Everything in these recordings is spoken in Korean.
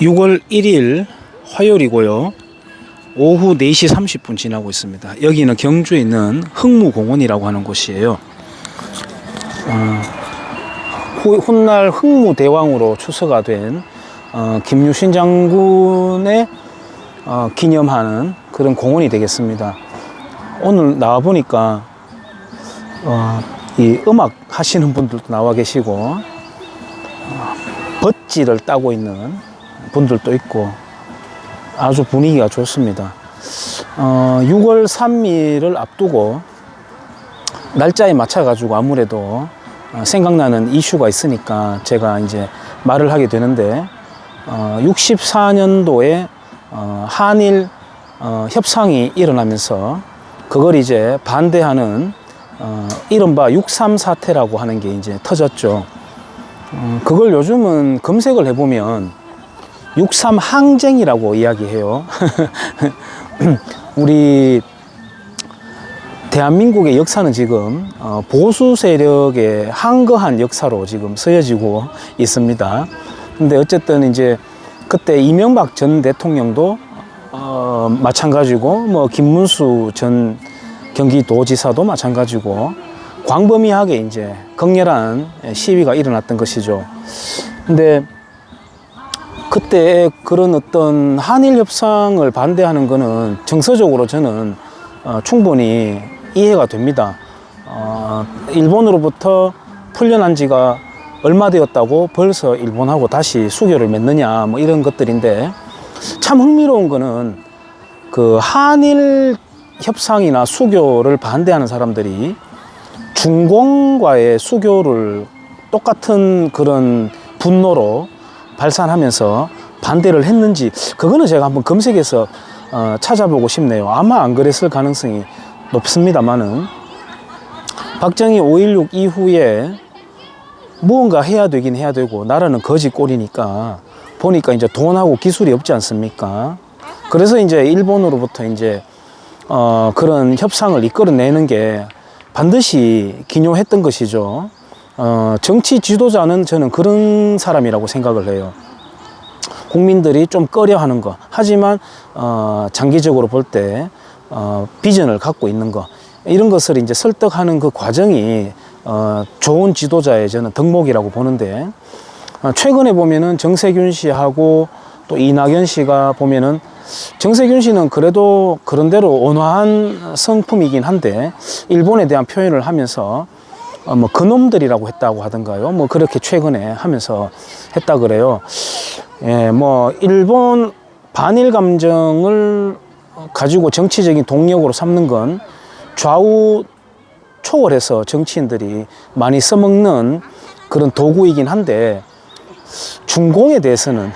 6월 1일 화요일이고요. 오후 4시 30분 지나고 있습니다. 여기는 경주에 있는 흥무공원이라고 하는 곳이에요. 어, 후- 훗날 흥무대왕으로 추서가 된 어, 김유신 장군의 어, 기념하는 그런 공원이 되겠습니다. 오늘 나와 보니까 어, 이 음악 하시는 분들도 나와 계시고 어, 벗지를 따고 있는 분들도 있고 아주 분위기가 좋습니다. 어, 6월 3일을 앞두고 날짜에 맞춰가지고 아무래도 어, 생각나는 이슈가 있으니까 제가 이제 말을 하게 되는데 어, 64년도에 어, 한일 어, 협상이 일어나면서 그걸 이제 반대하는 어, 이른바 63 사태라고 하는 게 이제 터졌죠. 음, 그걸 요즘은 검색을 해보면 63 항쟁이라고 이야기해요. 우리 대한민국의 역사는 지금 어, 보수 세력의 한거한 역사로 지금 쓰여지고 있습니다. 근데 어쨌든 이제 그때 이명박 전 대통령도 어, 마찬가지고 뭐 김문수 전 경기도지사도 마찬가지고 광범위하게 이제 극렬한 시위가 일어났던 것이죠. 근데 그때 그런 어떤 한일 협상을 반대하는 거는 정서적으로 저는 어, 충분히 이해가 됩니다. 어, 일본으로부터 풀려난 지가 얼마 되었다고 벌써 일본하고 다시 수교를 맺느냐 뭐 이런 것들인데 참 흥미로운 거는 그 한일 협상이나 수교를 반대하는 사람들이 중공과의 수교를 똑같은 그런 분노로 발산하면서 반대를 했는지 그거는 제가 한번 검색해서 어, 찾아보고 싶네요. 아마 안 그랬을 가능성이 높습니다만은 박정희 5.16 이후에 무언가 해야 되긴 해야 되고 나라는 거지 꼴이니까 보니까 이제 돈하고 기술이 없지 않습니까? 그래서 이제 일본으로부터 이제 어, 그런 협상을 이끌어내는 게 반드시 기묘했던 것이죠. 어, 정치 지도자는 저는 그런 사람이라고 생각을 해요. 국민들이 좀 꺼려하는 거. 하지만 어, 장기적으로 볼때 어, 비전을 갖고 있는 거. 이런 것을 이제 설득하는 그 과정이 어, 좋은 지도자의 저는 덕목이라고 보는데 어, 최근에 보면은 정세균 씨하고 또 이낙연 씨가 보면은 정세균 씨는 그래도 그런대로 온화한 성품이긴 한데 일본에 대한 표현을 하면서 어, 뭐 그놈들이라고 했다고 하던가요? 뭐 그렇게 최근에 하면서 했다 그래요. 예, 뭐 일본 반일 감정을 가지고 정치적인 동력으로 삼는 건 좌우 초월해서 정치인들이 많이 써먹는 그런 도구이긴 한데 중공에 대해서는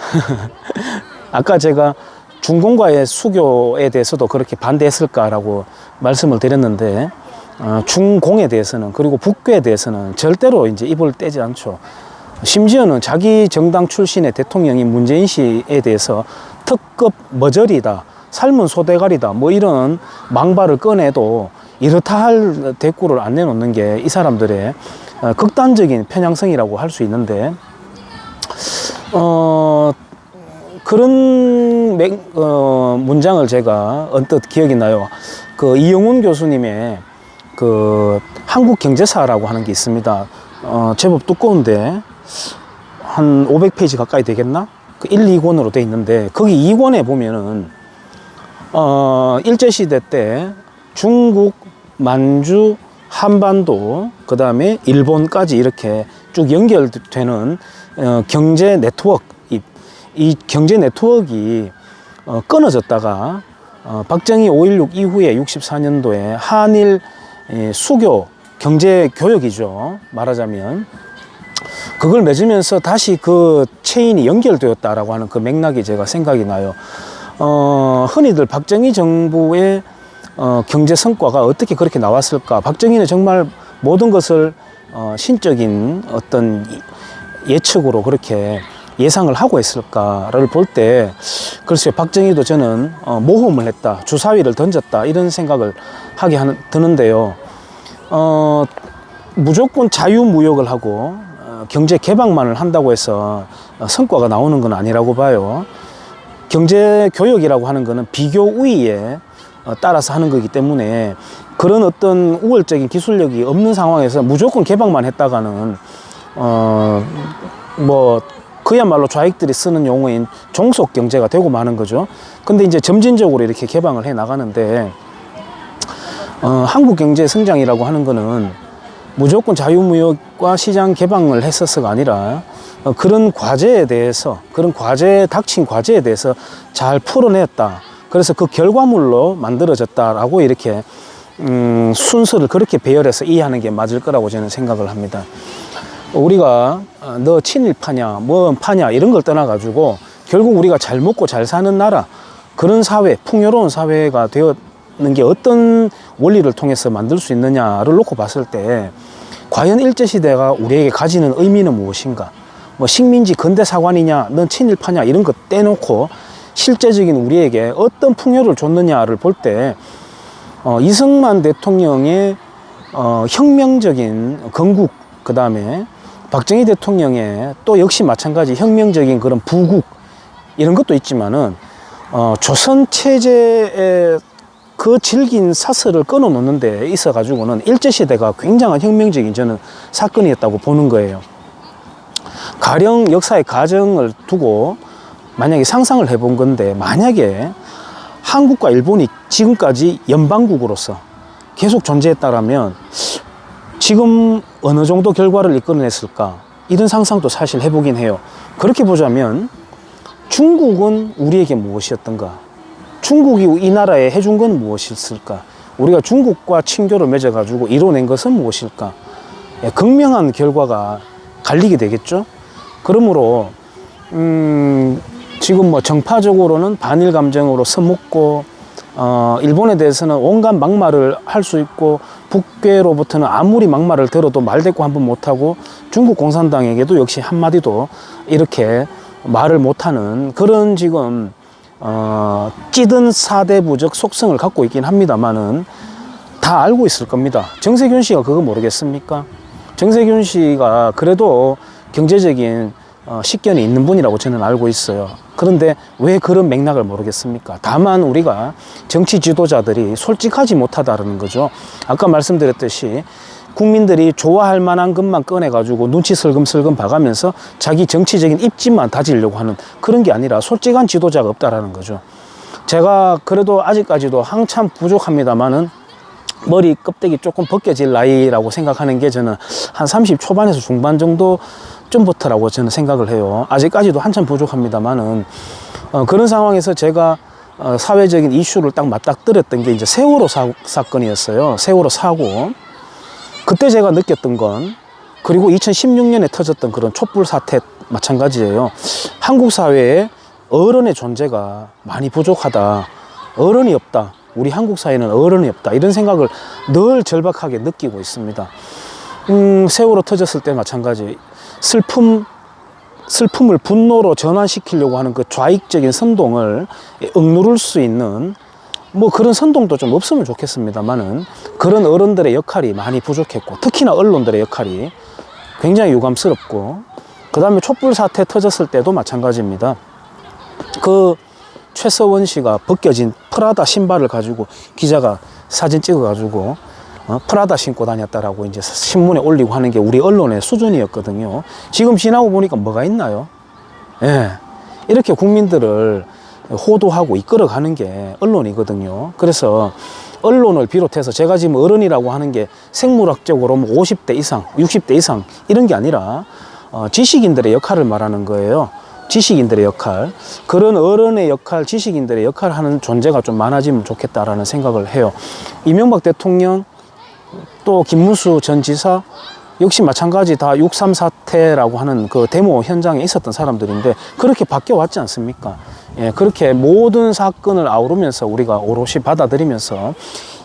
아까 제가 중공과의 수교에 대해서도 그렇게 반대했을까라고 말씀을 드렸는데 어, 중공에 대해서는 그리고 북교에 대해서는 절대로 이제 입을 떼지 않죠. 심지어는 자기 정당 출신의 대통령인 문재인 씨에 대해서 특급 머저리다, 삶은 소대가리다, 뭐 이런 망발을 꺼내도 이렇다 할 대꾸를 안 내놓는 게 이 사람들의 어, 극단적인 편향성이라고 할 수 있는데, 어, 그런 맹- 어, 문장을 제가 언뜻 기억이 나요. 그 이영훈 교수님의 그 한국 경제사라고 하는 게 있습니다. 어, 제법 두꺼운데 한 500페이지 가까이 되겠나? 그 1, 2권으로 돼 있는데 거기 2권에 보면은 어, 일제 시대 때 중국, 만주, 한반도, 그 다음에 일본까지 이렇게 쭉 연결되는 어, 경제 네트워크, 이, 이 경제 네트워크가 어, 끊어졌다가 어, 박정희 5.16 이후에 64년도에 한일 예, 수교, 경제 교역이죠. 말하자면. 그걸 맺으면서 다시 그 체인이 연결되었다라고 하는 그 맥락이 제가 생각이 나요. 어, 흔히들 박정희 정부의 어, 경제 성과가 어떻게 그렇게 나왔을까? 박정희는 정말 모든 것을 어, 신적인 어떤 이- 예측으로 그렇게 예상을 하고 있을까를 볼 때, 글쎄요, 박정희도 저는 어, 모험을 했다, 주사위를 던졌다, 이런 생각을 하게 하는, 드는데요. 어, 무조건 자유무역을 하고 어, 경제 개방만을 한다고 해서 어, 성과가 나오는 건 아니라고 봐요. 경제 교육이라고 하는 거는 비교 우위에 어, 따라서 하는 거기 때문에 그런 어떤 우월적인 기술력이 없는 상황에서 무조건 개방만 했다가는 어뭐 그야말로 좌익들이 쓰는 용어인 종속 경제가 되고 마는 거죠. 근데 이제 점진적으로 이렇게 개방을 해 나가는데 어, 한국 경제 성장이라고 하는 거는 무조건 자유무역과 시장 개방을 했어서가 아니라 어, 그런 과제에 대해서 그런 과제 닥친 과제에 대해서 잘 풀어냈다. 그래서 그 결과물로 만들어졌다라고 이렇게 음, 순서를 그렇게 배열해서 이해하는 게 맞을 거라고 저는 생각을 합니다. 우리가 어, 너 친일파냐, 뭐 파냐 이런 걸 떠나가지고 결국 우리가 잘 먹고 잘 사는 나라 그런 사회, 풍요로운 사회가 되었는 게 어떤 원리를 통해서 만들 수 있느냐를 놓고 봤을 때 과연 일제시대가 우리에게 가지는 의미는 무엇인가? 뭐 식민지 근대 사관이냐, 넌 친일파냐 이런 거 떼놓고 실제적인 우리에게 어떤 풍요를 줬느냐를 볼 때 어, 이승만 대통령의 어, 혁명적인 건국 그 다음에 박정희 대통령의 또 역시 마찬가지 혁명적인 그런 부국 이런 것도 있지만은 어, 조선 체제의 그 질긴 사슬을 끊어 놓는 데 있어 가지고는 일제 시대가 굉장한 혁명적인 저는 사건이었다고 보는 거예요. 가령 역사의 가정을 두고 만약에 상상을 해본 건데 만약에 한국과 일본이 지금까지 연방국으로서 계속 존재했다라면 지금 어느 정도 결과를 이끌어냈을까 이런 상상도 사실 해보긴 해요. 그렇게 보자면 중국은 우리에게 무엇이었던가? 중국이 이 나라에 해준 건 무엇일까? 우리가 중국과 친교를 맺어가지고 이뤄낸 것은 무엇일까? 예, 극명한 결과가 갈리게 되겠죠. 그러므로 음, 지금 뭐 정파적으로는 반일 감정으로 서먹고 어, 일본에 대해서는 온갖 막말을 할 수 있고 북괴로부터는 아무리 막말을 들어도 말 대꾸 한 번 못하고 중국 공산당에게도 역시 한마디도 이렇게 말을 못하는 그런 지금 어, 찌든 사대부적 속성을 갖고 있긴 합니다만은 다 알고 있을 겁니다. 정세균 씨가 그거 모르겠습니까? 정세균 씨가 그래도 경제적인 어, 식견이 있는 분이라고 저는 알고 있어요. 그런데 왜 그런 맥락을 모르겠습니까? 다만 우리가 정치 지도자들이 솔직하지 못하다는 거죠. 아까 말씀드렸듯이 국민들이 좋아할 만한 것만 꺼내가지고 눈치 슬금슬금 봐가면서 자기 정치적인 입지만 다지려고 하는 그런 게 아니라 솔직한 지도자가 없다라는 거죠. 제가 그래도 아직까지도 한참 부족합니다만은 머리 껍데기 조금 벗겨질 나이라고 생각하는 게 저는 한 30 초반에서 중반 정도 쯤부터라고 저는 생각을 해요. 아직까지도 한참 부족합니다만은 어, 그런 상황에서 제가 어, 사회적인 이슈를 딱 맞닥뜨렸던 게 이제 세월호 사, 사건이었어요. 세월호 사고. 그때 제가 느꼈던 건 그리고 2016년에 터졌던 그런 촛불 사태 마찬가지예요. 한국 사회에 어른의 존재가 많이 부족하다. 어른이 없다. 우리 한국 사회는 어른이 없다. 이런 생각을 늘 절박하게 느끼고 있습니다. 음, 세월호 터졌을 때 마찬가지. 슬픔, 슬픔을 분노로 전환시키려고 하는 그 좌익적인 선동을 억누를 수 있는 뭐 그런 선동도 좀 없으면 좋겠습니다만은 그런 어른들의 역할이 많이 부족했고 특히나 언론들의 역할이 굉장히 유감스럽고 그 다음에 촛불 사태 터졌을 때도 마찬가지입니다. 그 최서원 씨가 벗겨진 프라다 신발을 가지고 기자가 사진 찍어가지고 어, 프라다 신고 다녔다라고 이제 신문에 올리고 하는 게 우리 언론의 수준이었거든요. 지금 지나고 보니까 뭐가 있나요? 예. 이렇게 국민들을 호도하고 이끌어가는 게 언론이거든요. 그래서 언론을 비롯해서 제가 지금 어른이라고 하는 게 생물학적으로 뭐 50대 이상, 60대 이상 이런 게 아니라 어, 지식인들의 역할을 말하는 거예요. 지식인들의 역할. 그런 어른의 역할, 지식인들의 역할을 하는 존재가 좀 많아지면 좋겠다라는 생각을 해요. 이명박 대통령, 또 김문수 전 지사, 역시 마찬가지 다 6.3 사태라고 하는 그 데모 현장에 있었던 사람들인데 그렇게 바뀌어 왔지 않습니까? 예, 그렇게 모든 사건을 아우르면서 우리가 오롯이 받아들이면서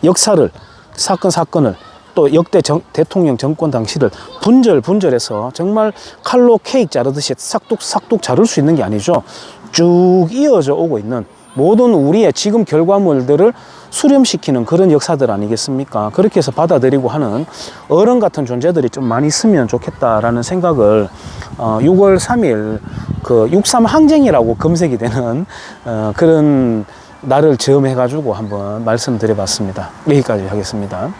역사를, 사건, 사건을 또 역대 정- 대통령 정권 당시를 분절, 분절해서 정말 칼로 케이크 자르듯이 싹둑, 싹둑 자를 수 있는 게 아니죠. 쭉 이어져 오고 있는 모든 우리의 지금 결과물들을 수렴시키는 그런 역사들 아니겠습니까? 그렇게 해서 받아들이고 하는 어른 같은 존재들이 좀 많이 있으면 좋겠다라는 생각을 어, 6월 3일 그 63 항쟁이라고 검색이 되는 어, 그런 날을 즈음해가지고 한번 말씀드려봤습니다. 여기까지 하겠습니다.